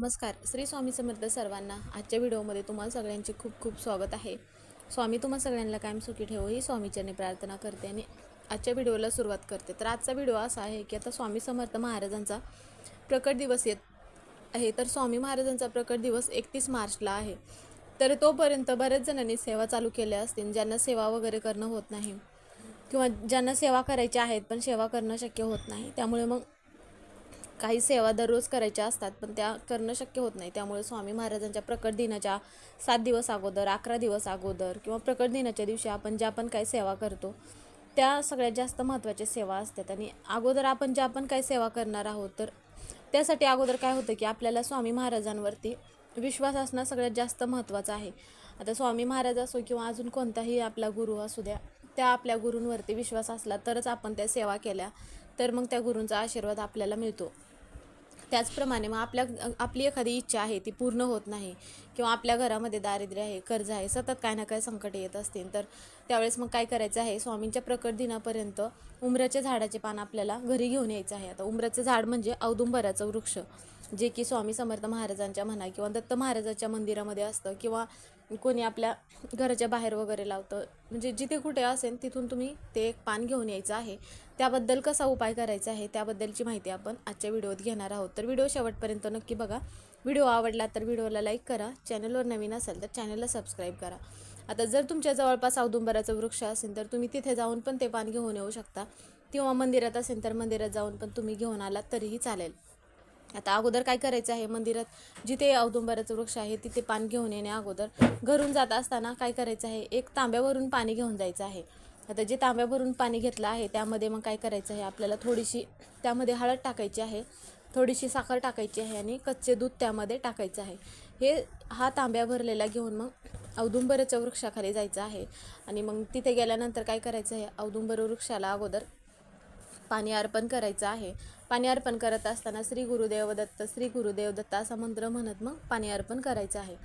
नमस्कार. श्री स्वामी समर्थ सर्वांना आजच्या व्हिडिओमध्ये तुम्हाला सगळ्यांचे खूप खूप स्वागत आहे. स्वामी तुम्हा सगळ्यांना कायम सुखी ठेवो ही स्वामीचरणी प्रार्थना करते आणि आजच्या व्हिडिओला सुरुवात करते. तर आजचा व्हिडिओ असा आहे की आता स्वामी समर्थ महाराजांचा प्रकट दिवस येत आहे. तर स्वामी महाराजांचा प्रकट दिवस एकतीस मार्चला आहे. तर तोपर्यंत बऱ्याच जणांनी सेवा चालू केल्या असतील ज्यांना सेवा वगैरे करणं होत नाही किंवा ज्यांना सेवा करायच्या आहेत पण सेवा करणं शक्य होत नाही. त्यामुळे मग काही सेवा दररोज करायच्या असतात पण त्या करणं शक्य होत नाही. त्यामुळे स्वामी महाराजांच्या प्रकट दिनाच्या सात दिवस अगोदर अकरा दिवस अगोदर किंवा प्रकट दिनाच्या दिवशी आपण ज्या पण काही सेवा करतो त्या सगळ्यात जास्त महत्त्वाच्या सेवा असतात. आणि अगोदर आपण ज्या पण काही सेवा करणार आहोत तर त्यासाठी अगोदर काय होतं की आपल्याला स्वामी महाराजांवरती विश्वास असणं सगळ्यात जास्त महत्त्वाचं आहे. आता स्वामी महाराज असो किंवा अजून कोणताही आपला गुरु असू द्या त्या आपल्या गुरूंवरती विश्वास असला तरच आपण त्या सेवा केल्या तर मग त्या गुरूंचा आशीर्वाद आपल्याला मिळतो. त्याचप्रमाणे मग आपल्या आपली एखादी इच्छा आहे ती पूर्ण होत नाही किंवा आपल्या घरामध्ये दारिद्र्य आहे कर्ज आहे सतत काय ना काय संकट येत असतील तर त्यावेळेस मग काय करायचं आहे? स्वामींच्या प्रकट दिनापर्यंत उमराच्या झाडाचे पान आपल्याला घरी घेऊन यायचं आहे. आता उमराचं झाड म्हणजे औदुंबराचं वृक्ष. जे की स्वामी समर्थ महाराजांच्या म्हणा किंवा दत्त महाराजांच्या मंदिरामध्ये असतं किंवा कोणी आपल्या घराच्या बाहेर वगैरे लावतं म्हणजे जिथे कुठे असेल तिथून तुम्ही ते एक पान घेऊन यायचं आहे. त्याबद्दल कसा उपाय करायचा आहे त्याबद्दलची माहिती आपण आजच्या व्हिडिओत घेणार आहोत. तर व्हिडिओ शेवटपर्यंत नक्की बघा. व्हिडिओ आवडला तर व्हिडिओला लाईक करा. चॅनलवर नवीन असेल तर चॅनलला सबस्क्राईब करा. आता जर तुमच्या जवळपास औदुंबराचं वृक्ष असेल तर तुम्ही तिथे जाऊन पण ते पान घेऊन येऊ शकता. किंवा मंदिरात असेल तर मंदिरात जाऊन पण तुम्ही घेऊन आलात तरीही चालेल. आता अगोदर काय करायचं आहे? मंदिरात जिथे औदुंबराचं वृक्ष आहे तिथे पान घेऊन येणे अगोदर. घरून जात असताना काय करायचं आहे? एक तांब्यावरून पाणी घेऊन जायचं आहे. आता जे तांब्यावरून पाणी घेतलं आहे त्यामध्ये मग काय करायचं आहे? आपल्याला थोडीशी त्यामध्ये हळद टाकायची आहे. थोडीशी साखर टाकायची आहे आणि कच्चे दूध त्यामध्ये टाकायचं आहे. हे हा तांब्या भरलेला घेऊन मग औदुंबराच्या वृक्षाखाली जायचं आहे. आणि मग तिथे गेल्यानंतर काय करायचं आहे? औदुंबर वृक्षाला अगोदर पाणी अर्पण करायचं आहे. पाणी अर्पण करत असताना श्री गुरुदेव दत्त श्री गुरुदेव दत्त असा मंत्र म्हणत मग पाणी अर्पण करायचं आहे.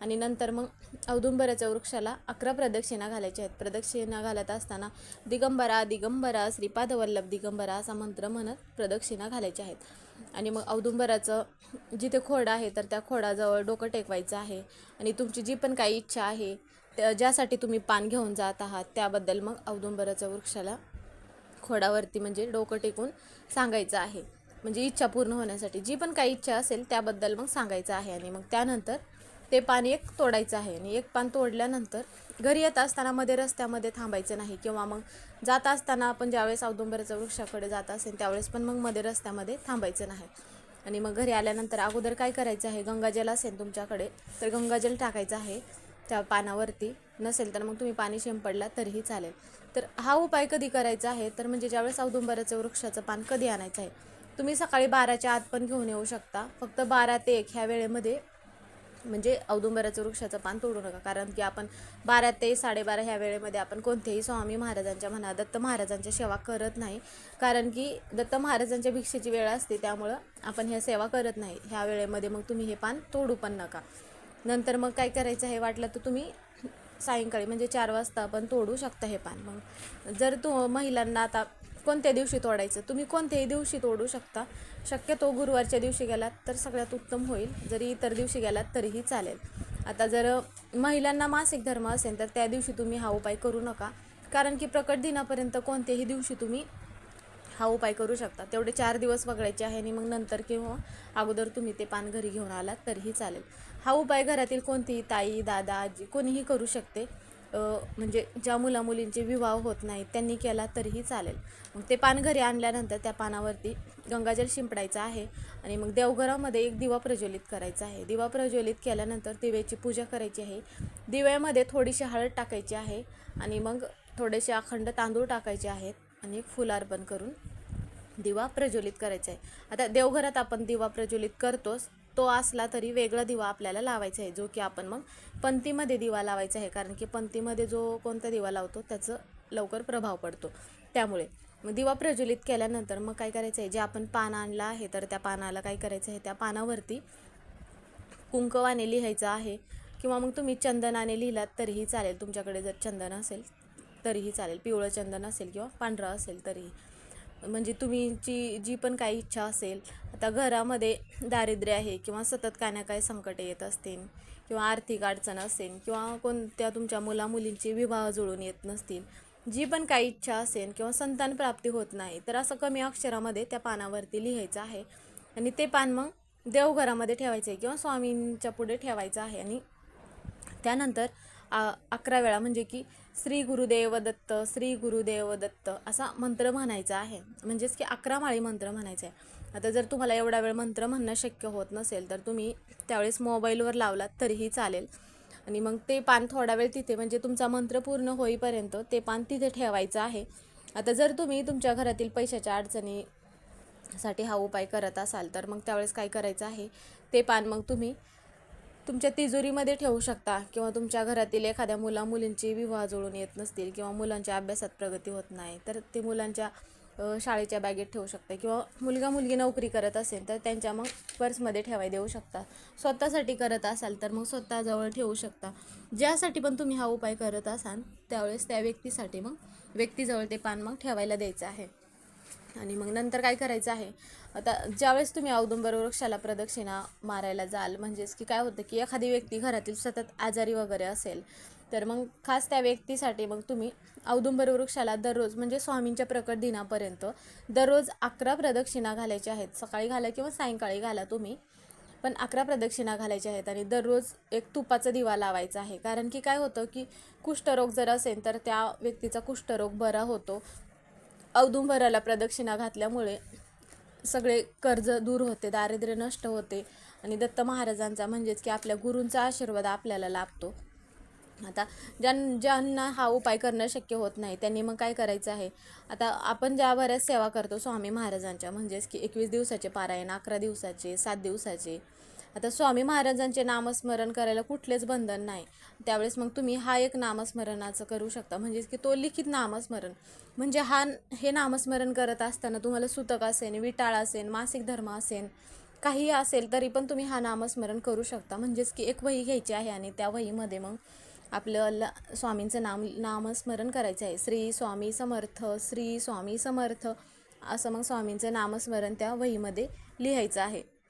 आणि नंतर मग औदुंबराच्या वृक्षाला अकरा प्रदक्षिणा घालायच्या आहेत. प्रदक्षिणा घालत असताना दिगंबरा दिगंबरा श्रीपादवल्लभ दिगंबरा असा मंत्र म्हणत प्रदक्षिणा घालायच्या आहेत. आणि मग औदुंबराचं जिथे खोड आहे तर त्या खोडाजवळ डोकं टेकवायचं आहे. आणि तुमची जी पण काही इच्छा आहे त्या ज्यासाठी तुम्ही पान घेऊन जात आहात त्याबद्दल मग औदुंबराच्या वृक्षाला खोडावरती म्हणजे डोकं टेकून सांगायचं आहे. म्हणजे इच्छा पूर्ण होण्यासाठी. जी पण काही इच्छा असेल त्याबद्दल मग सांगायचं आहे आणि मग त्यानंतर ते पान एक तोडायचं आहे आणि एक पान तोडल्यानंतर घरी येत असताना मध्ये रस्त्यामध्ये थांबायचं नाही किंवा मग जात असताना आपण ज्यावेळेस औदुंबराच्या वृक्षाकडे जात असेल त्यावेळेस पण मग मध्ये रस्त्यामध्ये थांबायचं नाही. आणि मग घरी आल्यानंतर अगोदर काय करायचं आहे? गंगाजल असेल तुमच्याकडे तर गंगाजल टाकायचं आहे. त्या पानावरती नसेल तर मग तुम्ही पाणी शिंपडला तरीही चालेल. तर हा उपाय कधी करायचा आहे? तर म्हणजे ज्यावेळेस औदुंबराचं वृक्षाचं पान कधी आणायचं आहे? तुम्ही सकाळी बाराच्या आत पण घेऊन येऊ शकता. फक्त बारा ते एक ह्या वेळेमध्ये म्हणजे औदुंबराचं वृक्षाचं पान तोडू नका. कारण की आपण बारा ते साडेबारा ह्या वेळेमध्ये आपण कोणत्याही स्वामी महाराजांच्या म्हणा दत्त महाराजांच्या सेवा करत नाही. कारण की दत्त महाराजांच्या भिक्षेची वेळ असते त्यामुळं आपण ह्या सेवा करत नाही. ह्या वेळेमध्ये मग तुम्ही हे पान तोडू पण नका. नंतर मग काय करायचं आहे वाटलं तर तुम्ही सायंकाळी म्हणजे चार वाजता पण तोडू शकता हे पान. मग जर तू महिलांना आता कोणत्या दिवशी तोडायचं? तुम्ही कोणत्याही दिवशी तोडू शकता. शक्यतो गुरुवारच्या दिवशी गेलात तर सगळ्यात उत्तम होईल. जरी इतर दिवशी गेलात तरीही चालेल. आता जर महिलांना मासिक धर्म असेल तर त्या दिवशी तुम्ही हा उपाय करू नका. कारण की प्रकट दिनापर्यंत कोणत्याही दिवशी तुम्ही हा उपाय करू शकता. तेवढे चार दिवस वगळायचे आहे आणि मग नंतर किंवा अगोदर तुम्ही ते पान घरी घेऊन आलात तरीही चालेल. हा उपाय घरातील कोणतीही ताई दादा आजी कोणीही करू शकते. म्हणजे ज्या मुला मुलींचे विवाह होत नाहीत त्यांनी केला तरीही चालेल. मग ते पान घरी आणल्यानंतर त्या पानावरती गंगाजल शिंपडायचं आहे आणि मग देवघरामध्ये एक दिवा प्रज्वलित करायचा आहे. दिवा प्रज्वलित केल्यानंतर दिव्याची पूजा करायची आहे. दिव्यामध्ये थोडीशी हळद टाकायची आहे आणि मग थोडेसे अखंड तांदूळ टाकायचे आहेत आणि फुल अर्पण करून दिवा प्रज्वलित करायचा आहे. आता देवघरात आपण दिवा प्रज्वलित करतोच तो असला तरी वेगळा दिवा आपल्याला लावायचा आहे जो की आपण मग पंथीमध्ये दिवा लावायचा आहे. कारण की पंथीमध्ये जो कोणता दिवा लावतो त्याचं लवकर प्रभाव पडतो. त्यामुळे मग दिवा प्रज्वलित केल्यानंतर मग काय करायचं आहे जे आपण पान आणलं आहे तर त्या पानाला काय करायचं आहे त्या पानावरती कुंकवाने लिहायचं आहे. किंवा मग तुम्ही चंदनाने लिहिलात तरीही चालेल. तुमच्याकडे जर चंदन असेल तरीही चालेल. पिवळं चंदन असेल किंवा पांढरं असेल तरीही. म्हणजे तुमची जी पण काही इच्छा असेल आता घरामध्ये दारिद्र्य आहे किंवा सतत काय ना काय संकटे येत असतील किंवा आर्थिक अडचण असेल किंवा कोणत्या तुमच्या मुलामुलींचे विवाह जुळून येत नसतील जी पण काही इच्छा असेल किंवा संतान प्राप्ती होत नाही तर असं कमी अक्षरामध्ये त्या पानावरती लिहायचं आहे. आणि ते पान मग देवघरामध्ये ठेवायचं आहे किंवा स्वामींच्या पुढे ठेवायचं आहे. आणि त्यानंतर आ अकरा वेळा म्हणजे की श्री गुरुदेव दत्त श्री गुरुदेव दत्त असा मंत्र म्हणायचा आहे. म्हणजेच की अकरा माळी मंत्र म्हणायचा आहे. आता जर तुम्हाला एवढा वेळ मंत्र म्हणणं शक्य होत नसेल तर तुम्ही त्यावेळेस मोबाईलवर लावलात तरीही चालेल. आणि मग ते पान थोडा वेळ तिथे म्हणजे तुमचा मंत्र पूर्ण होईपर्यंत ते पान तिथे ठेवायचं आहे. आता जर तुम्ही तुमच्या घरातील पैशाच्या अडचणी साठी हा उपाय करत असाल तर मग त्यावेळेस काय करायचं आहे? ते पान मग तुम्ही तुमच्या तिजोरीमध्ये ठेवू शकता किंवा तुमच्या घरातील एखाद्या मुला मुलींची विवाह जुळून येत नसतील किंवा मुलांच्या अभ्यासात प्रगती होत नाही तर ते मुलांच्या शाळेच्या बॅगेत ठेवू शकता किंवा मुलगा मुलगी नोकरी करत असेल तर त्यांच्या मग पर्समध्ये ठेवाय देऊ शकता. स्वतःसाठी करत असाल तर मग स्वतःजवळ ठेवू शकता. ज्यासाठी पण तुम्ही हा उपाय करत असाल त्यावेळेस त्या व्यक्तीसाठी मग व्यक्तीजवळ ते पान मग ठेवायला द्यायचं आहे. आणि मग नंतर काय करायचं आहे? आता ज्यावेळेस तुम्ही औदुंबर वृक्षाला प्रदक्षिणा मारायला जाल म्हणजेच की काय होतं की एखादी व्यक्ती घरातील सतत आजारी वगैरे असेल तर मग खास त्या व्यक्तीसाठी मग तुम्ही औदुंबर वृक्षाला दररोज म्हणजे स्वामींच्या प्रकट दिनापर्यंत दररोज अकरा प्रदक्षिणा घालायच्या आहेत. सकाळी घाला किंवा सायंकाळी घाला तुम्ही पण अकरा प्रदक्षिणा घालायच्या आहेत आणि दररोज एक तुपाचा दिवा लावायचा आहे. कारण की काय होतं की कुष्ठरोग जर असेल तर त्या व्यक्तीचा कुष्ठरोग बरा होतो. औदुंबराला प्रदक्षिणा घातल्यामुळे सगळे कर्ज दूर होते दारिद्र्य नष्ट होते आणि दत्त महाराजांचा म्हणजेच की आपल्या गुरूंचा आशीर्वाद आपल्याला लाभतो. आता ज्यां ज्यांना हा उपाय करणं शक्य होत नाही त्यांनी मग काय करायचं आहे? आता आपण ज्या बऱ्याच सेवा करतो स्वामी महाराजांच्या म्हणजेच की एकवीस दिवसाचे पारायण अकरा दिवसाचे सात दिवसाचे आता स्वामी महाराजांचे नामस्मरण करायला कुठलेच बंधन नाही. त्यावेळेस मग तुम्ही हा एक नामस्मरणाचं करू शकता. म्हणजेच की तो लिखित नामस्मरण. म्हणजे हा हे नामस्मरण करत असताना तुम्हाला सुतक असेल विटाळ असेल मासिक धर्म असेल काही असेल तरी पण तुम्ही हा नामस्मरण करू शकता. म्हणजेच की एक वही घ्यायची आहे आणि त्या वहीमध्ये मग आपलं ल- स्वामींचं नाम नामस्मरण करायचं आहे. श्री स्वामी समर्थ श्री स्वामी समर्थ असं मग स्वामींचं नामस्मरण त्या वहीमध्ये लिहायचं आहे.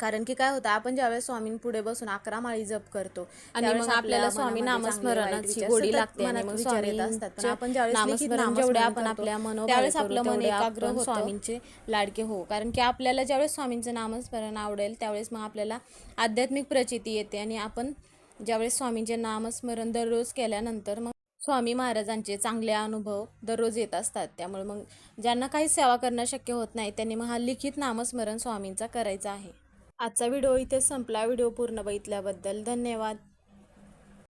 कारण की काय होतं आपण ज्यावेळेस स्वामींपुढे बसून अकरा माळी जप करतो आणि मग आपल्याला आपल्या स्वामी नामस्मरणाची गोडी लागते आणि सतत मग मनात स्वामी विचार येत असतात पण असतात. आपण ज्यावेळेस लिखित नामस्मरण नामस्मरण जेवढे आपण आपण आपल्या त्यावेळेस आपलं मन एकाग्र. स्वामींचे लाडके हो कारण की आपल्याला ज्यावेळेस स्वामींचं नामस्मरण आवडेल त्यावेळेस मग आपल्याला आध्यात्मिक प्रचिती येते आणि आपण ज्यावेळेस स्वामींचे नामस्मरण दररोज केल्यानंतर मग स्वामी महाराजांचे चांगले अनुभव दररोज येत असतात त्यामुळे मग ज्यांना काही सेवा करणं शक्य होत नाही त्यांनी मग हा लिखित नामस्मरण स्वामींचा करायचा आहे आजचा व्हिडिओ इथे संपला. व्हिडिओ पूर्ण बघितल्याबद्दल धन्यवाद.